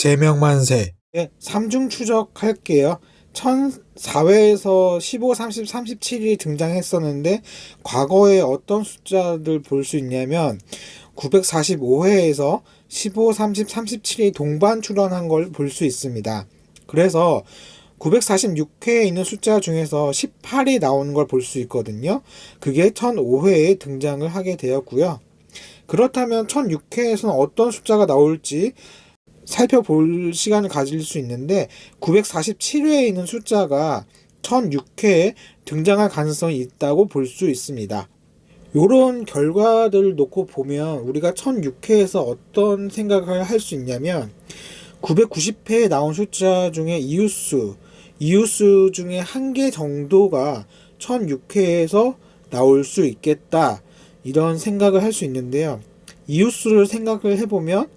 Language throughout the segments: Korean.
제명만세. 네, 3중 추적할게요. 1004회에서 15, 30, 37이 등장했었는데, 과거에 어떤 숫자들 볼수 있냐면, 945회에서 15, 30, 37이 동반 출연한 걸 볼 수 있습니다. 그래서 946회에 있는 숫자 중에서 18이 나오는 걸 볼 수 있거든요. 그게 1005회에 등장을 하게 되었고요. 그렇다면 1006회에서는 어떤 숫자가 나올지 살펴볼 시간을 가질 수 있는데 947회에 있는 숫자가 1006회에 등장할 가능성이 있다고 볼 수 있습니다. 요런 결과들을 놓고 보면 우리가 1006회에서 어떤 생각을 할 수 있냐면 990회에 나온 숫자 중에 이웃수, 이웃수 중에 한 개 정도가 1006회에서 나올 수 있겠다. 이런 생각을 할 수 있는데요. 이웃수를 생각을 해보면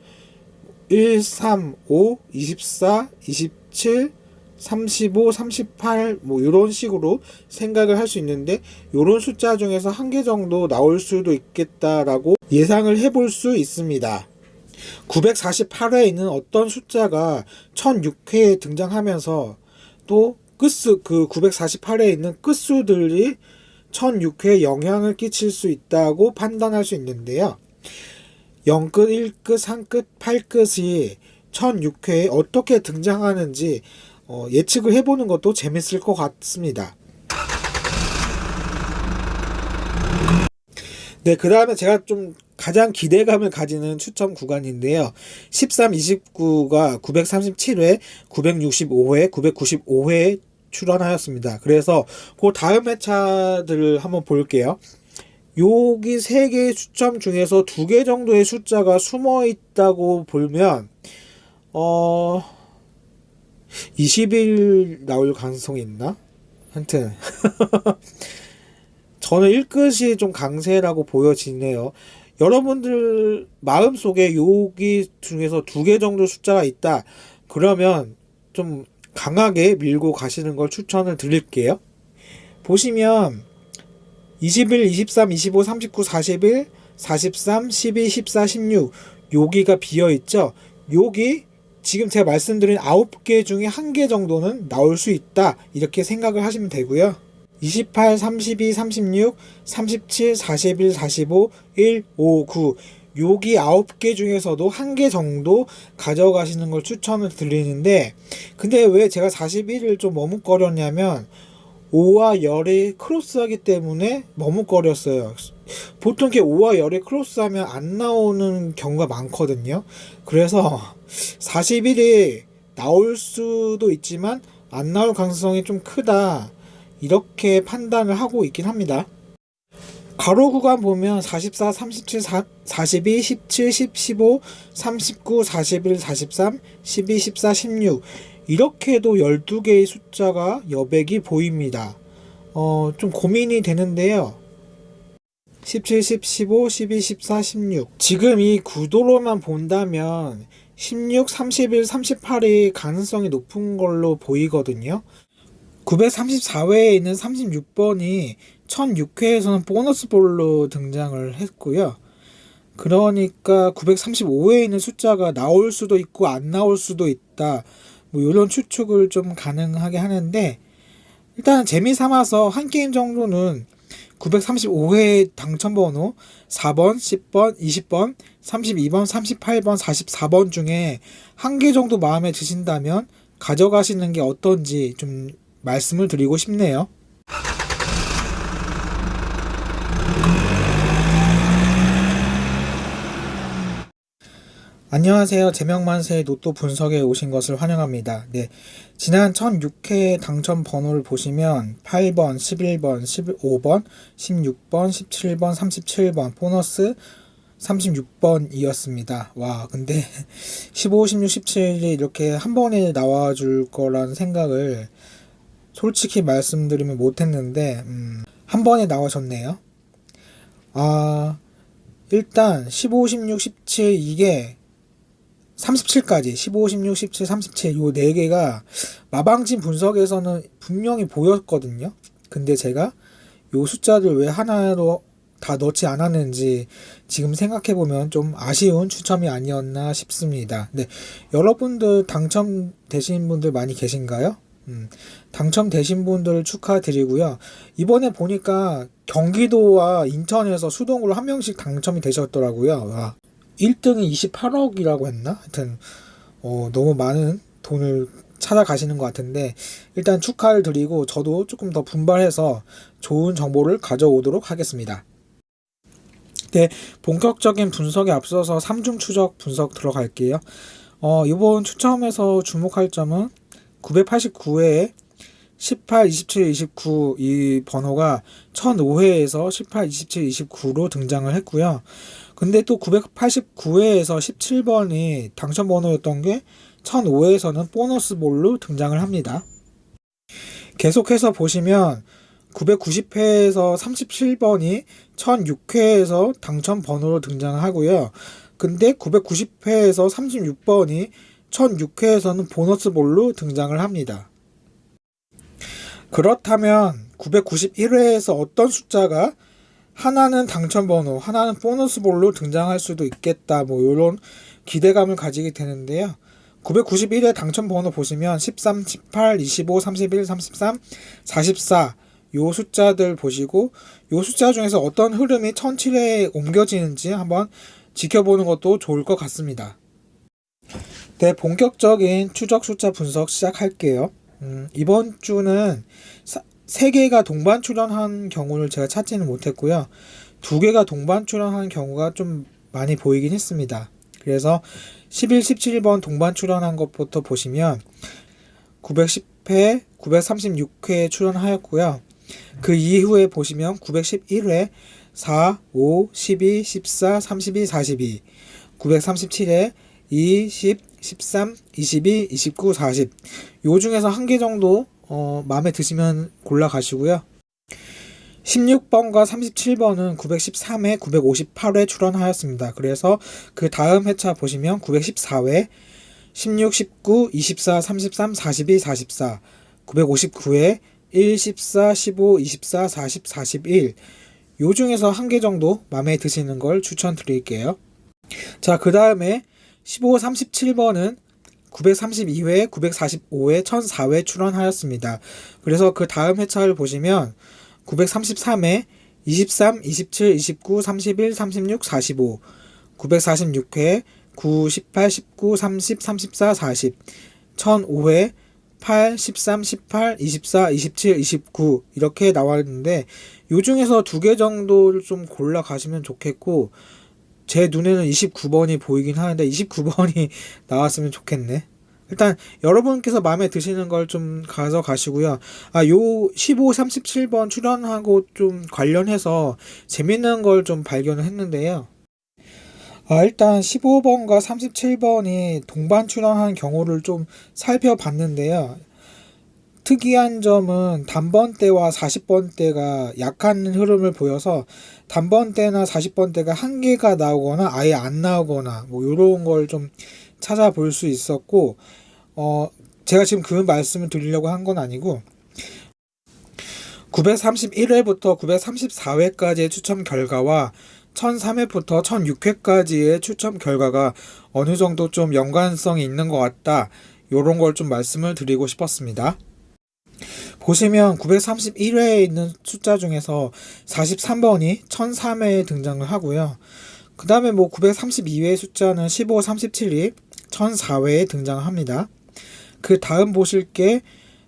1, 3, 5, 24, 27, 35, 38, 뭐, 이런 식으로 생각을 할 수 있는데, 이런 숫자 중에서 한 개 정도 나올 수도 있겠다라고 예상을 해볼 수 있습니다. 948회에 있는 어떤 숫자가 1006회에 등장하면서 또 끝수, 그 948회에 있는 끝수들이 1006회에 영향을 끼칠 수 있다고 판단할 수 있는데요. 0끝, 1끝, 3끝, 8끝이 1006회에 어떻게 등장하는지 어, 예측을 해보는 것도 재밌을 것 같습니다. 네, 그 다음에 제가 좀 가장 기대감을 가지는 추첨 구간인데요. 13, 29가 937회, 965회, 995회에 출연하였습니다. 그래서 그 다음 회차들을 한번 볼게요. 여기 세 개의 추첨 중에서 두 개 정도의 숫자가 숨어 있다고 보면, 어, 20일 나올 가능성이 있나? 하여튼. 저는 1끝이 좀 강세라고 보여지네요. 여러분들 마음속에 여기 중에서 두 개 정도 숫자가 있다. 그러면 좀 강하게 밀고 가시는 걸 추천을 드릴게요. 보시면 21, 23, 25, 39, 41, 43, 12, 14, 16 여기가 비어 있죠. 여기 지금 제가 말씀드린 9개 중에 한개 정도는 나올 수 있다. 이렇게 생각을 하시면 되고요. 28, 32, 36, 37, 41, 45, 1, 5, 9 여기 9개 중에서도 한개 정도 가져가시는 걸 추천을 드리는데 근데 왜 제가 41을 좀 머뭇거렸냐면 5와 열이 크로스하기 때문에 머뭇거렸어요. 보통 이렇게 5와 열이 크로스하면 안 나오는 경우가 많거든요. 그래서 41이 나올 수도 있지만 안 나올 가능성이 좀 크다. 이렇게 판단을 하고 있긴 합니다. 가로 구간 보면 44, 37, 42, 17, 10, 15, 39, 41, 43, 12, 14, 16 이렇게도 12개의 숫자가 여백이 보입니다. 어, 좀 고민이 되는데요. 17, 10, 15, 12, 14, 16 지금 이 구도로만 본다면 16, 31, 38이 가능성이 높은 걸로 보이거든요. 934회에 있는 36번이 1006회에서는 보너스 볼로 등장을 했고요. 그러니까 935회에 있는 숫자가 나올 수도 있고 안 나올 수도 있다. 뭐 이런 추측을 좀 가능하게 하는데 일단 재미 삼아서 한 게임 정도는 935회 당첨번호 4번, 10번, 20번, 32번, 38번, 44번 중에 한 개 정도 마음에 드신다면 가져가시는 게 어떤지 좀 말씀을 드리고 싶네요. 안녕하세요. 제명만세의 로또 분석에 오신 것을 환영합니다. 네. 지난 1006회 당첨 번호를 보시면 8번, 11번, 15번, 16번, 17번, 37번, 보너스 36번이었습니다. 와, 근데 15, 16, 17이 이렇게 한 번에 나와줄 거란 생각을 솔직히 말씀드리면 못했는데, 음, 한 번에 나와줬네요. 아, 일단 15, 16, 17 이게 37까지 15, 16, 17, 37 요 네 개가 마방진 분석에서는 분명히 보였거든요. 근데 제가 요 숫자를 왜 하나로 다 넣지 않았는지 지금 생각해 보면 좀 아쉬운 추첨이 아니었나 싶습니다. 네, 여러분들 당첨되신 분들 많이 계신가요? 음, 당첨되신 분들 축하드리고요. 이번에 보니까 경기도와 인천에서 수동으로 한 명씩 당첨이 되셨더라고요. 와, 1등이 28억이라고 했나? 하여튼 어, 너무 많은 돈을 찾아가시는 것 같은데 일단 축하를 드리고 저도 조금 더 분발해서 좋은 정보를 가져오도록 하겠습니다. 네, 본격적인 분석에 앞서서 3중 추적 분석 들어갈게요. 어, 이번 추첨에서 주목할 점은 989회에 18, 27, 29 이 번호가 1005회에서 18, 27, 29로 등장을 했고요. 근데 또 989회에서 17번이 당첨 번호였던 게 1005회에서는 보너스 볼로 등장을 합니다. 계속해서 보시면 990회에서 37번이 1006회에서 당첨 번호로 등장하고요. 근데 990회에서 36번이 1006회에서는 보너스 볼로 등장을 합니다. 그렇다면 991회에서 어떤 숫자가 하나는 당첨 번호, 하나는 보너스 볼로 등장할 수도 있겠다. 뭐 이런 기대감을 가지게 되는데요. 991회 당첨 번호 보시면 13, 18, 25, 31, 33, 44 요 숫자들 보시고 요 숫자 중에서 어떤 흐름이 1007회에 옮겨지는지 한번 지켜보는 것도 좋을 것 같습니다. 네, 본격적인 추적 숫자 분석 시작할게요. 음, 이번 주는 세 개가 동반 출연한 경우를 제가 찾지는 못했고요. 두 개가 동반 출연한 경우가 좀 많이 보이긴 했습니다. 그래서 11, 17번 동반 출연한 것부터 보시면 910회, 936회에 출연하였고요. 그 이후에 보시면 911회, 4, 5, 12, 14, 32, 42, 937회, 2, 10, 13, 22, 29, 40. 요 중에서 한 개 정도 어, 마음에 드시면 골라 가시고요. 16번과 37번은 913회, 958회 출연하였습니다. 그래서 그 다음 회차 보시면 914회, 16, 19, 24, 33, 42, 44, 959회, 1, 14, 15, 24, 40, 41. 요 중에서 한 개 정도 마음에 드시는 걸 추천드릴게요. 자, 그 다음에 15, 37번은 932회, 945회, 1004회 출연하였습니다. 그래서 그 다음 회차를 보시면 933회, 23, 27, 29, 31, 36, 45, 946회, 9, 18, 19, 30, 34, 40, 1005회, 8, 13, 18, 24, 27, 29 이렇게 나와 있는데 요 중에서 두 개 정도를 좀 골라 가시면 좋겠고 제 눈에는 29번이 보이긴 하는데 29번이 나왔으면 좋겠네. 일단 여러분께서 마음에 드시는 걸 좀 가져가시고요. 아, 요 15, 37번 출연하고 좀 관련해서 재밌는 걸 좀 발견을 했는데요. 아, 일단 15번과 37번이 동반 출연한 경우를 좀 살펴봤는데요. 특이한 점은 단번대와 40번대가 약한 흐름을 보여서 단번대나 40번대가 한 개가 나오거나 아예 안 나오거나 뭐 이런 걸 좀 찾아볼 수 있었고 어 제가 지금 그 말씀을 드리려고 한 건 아니고 931회부터 934회까지의 추첨 결과와 1003회부터 1006회까지의 추첨 결과가 어느 정도 좀 연관성이 있는 것 같다. 요런 걸 좀 말씀을 드리고 싶었습니다. 보시면 931회에 있는 숫자 중에서 43번이 1003회에 등장을 하고요. 그 다음에 뭐 932회 숫자는 15, 37이 1004회에 등장합니다. 그 다음 보실 게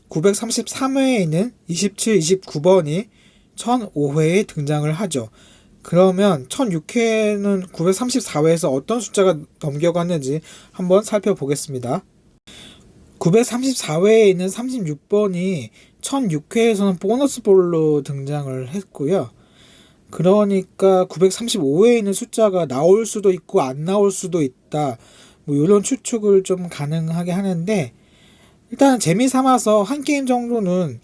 933회에 있는 27, 29번이 1005회에 등장을 하죠. 그러면 1006회는 934회에서 어떤 숫자가 넘겨갔는지 한번 살펴보겠습니다. 934회에 있는 36번이 1006회에서는 보너스 볼로 등장을 했고요. 그러니까 935회에 있는 숫자가 나올 수도 있고 안 나올 수도 있다. 뭐 이런 추측을 좀 가능하게 하는데 일단 재미 삼아서 한 게임 정도는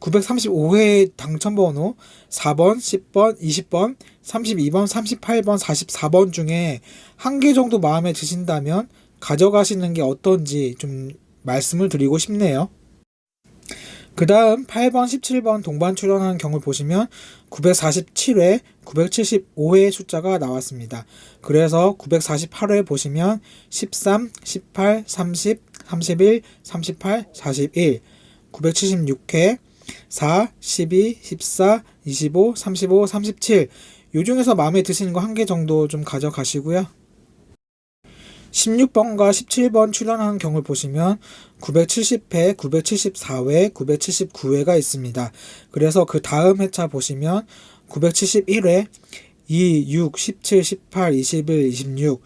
935회 당첨 번호 4번, 10번, 20번, 32번, 38번, 44번 중에 한 개 정도 마음에 드신다면 가져가시는 게 어떤지 좀 말씀을 드리고 싶네요. 그 다음 8번, 17번 동반 출연한 경우를 보시면 947회, 975회 숫자가 나왔습니다. 그래서 948회 보시면 13, 18, 30, 31, 38, 41, 976회 4, 12, 14, 25, 35, 37. 요 중에서 마음에 드시는 거 한 개 정도 좀 가져가시고요. 16번과 17번 출연한 경우를 보시면 970회, 974회, 979회가 있습니다. 그래서 그 다음 회차 보시면 971회 2, 6, 17, 18, 21, 26,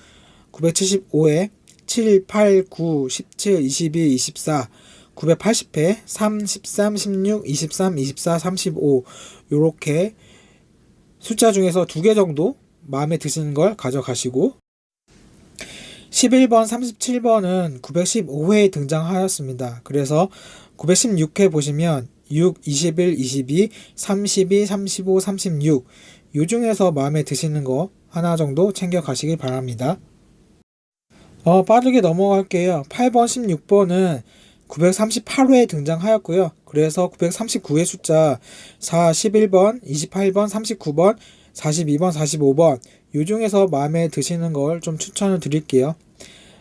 975회 7, 8, 9, 17, 22, 24, 980회 3, 13, 16, 23, 24, 35 요렇게 숫자 중에서 두 개 정도 마음에 드시는 걸 가져가시고 11번, 37번은 915회에 등장하였습니다. 그래서 916회 보시면 6, 21, 22, 32, 35, 36. 요 중에서 마음에 드시는 거 하나 정도 챙겨 가시기 바랍니다. 어, 빠르게 넘어갈게요. 8번, 16번은 938회에 등장하였고요. 그래서 939회 숫자 4, 11번, 28번, 39번, 42번, 45번 요 중에서 마음에 드시는 걸 좀 추천을 드릴게요.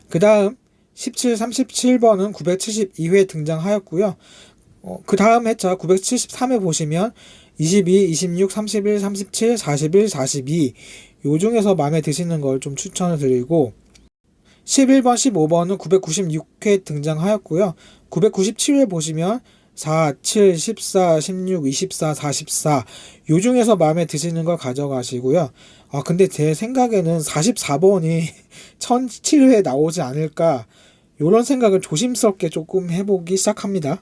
그 다음 17, 37번은 972회 등장하였고요. 어, 그 다음 회차 973회 보시면 22, 26, 31, 37, 41, 42. 요 중에서 마음에 드시는 걸 좀 추천을 드리고 11번, 15번은 996회 등장하였고요. 997회 보시면 4, 7, 14, 16, 24, 44. 요 중에서 마음에 드시는 걸 가져가시고요. 아, 근데 제 생각에는 44번이 1007회에 나오지 않을까. 요런 생각을 조심스럽게 조금 해보기 시작합니다.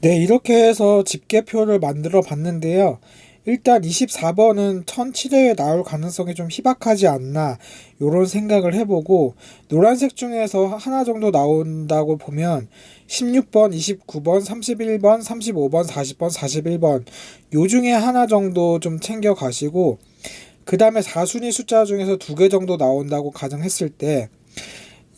네, 이렇게 해서 집계표를 만들어 봤는데요. 일단 24번은 1007회에 나올 가능성이 좀 희박하지 않나 요런 생각을 해보고 노란색 중에서 하나 정도 나온다고 보면 16번, 29번, 31번, 35번, 40번, 41번 요 중에 하나 정도 좀 챙겨 가시고 그 다음에 4순위 숫자 중에서 두 개 정도 나온다고 가정했을 때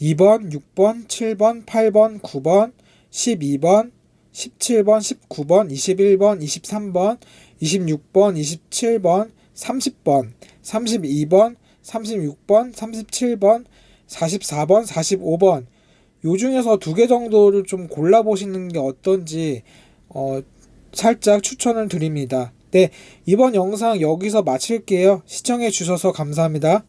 2번, 6번, 7번, 8번, 9번, 12번, 17번, 19번, 21번, 23번, 26번, 27번, 30번, 32번, 36번, 37번, 44번, 45번 요 중에서 두 개 정도를 좀 골라보시는 게 어떤지 어, 살짝 추천을 드립니다. 네, 이번 영상 여기서 마칠게요. 시청해 주셔서 감사합니다.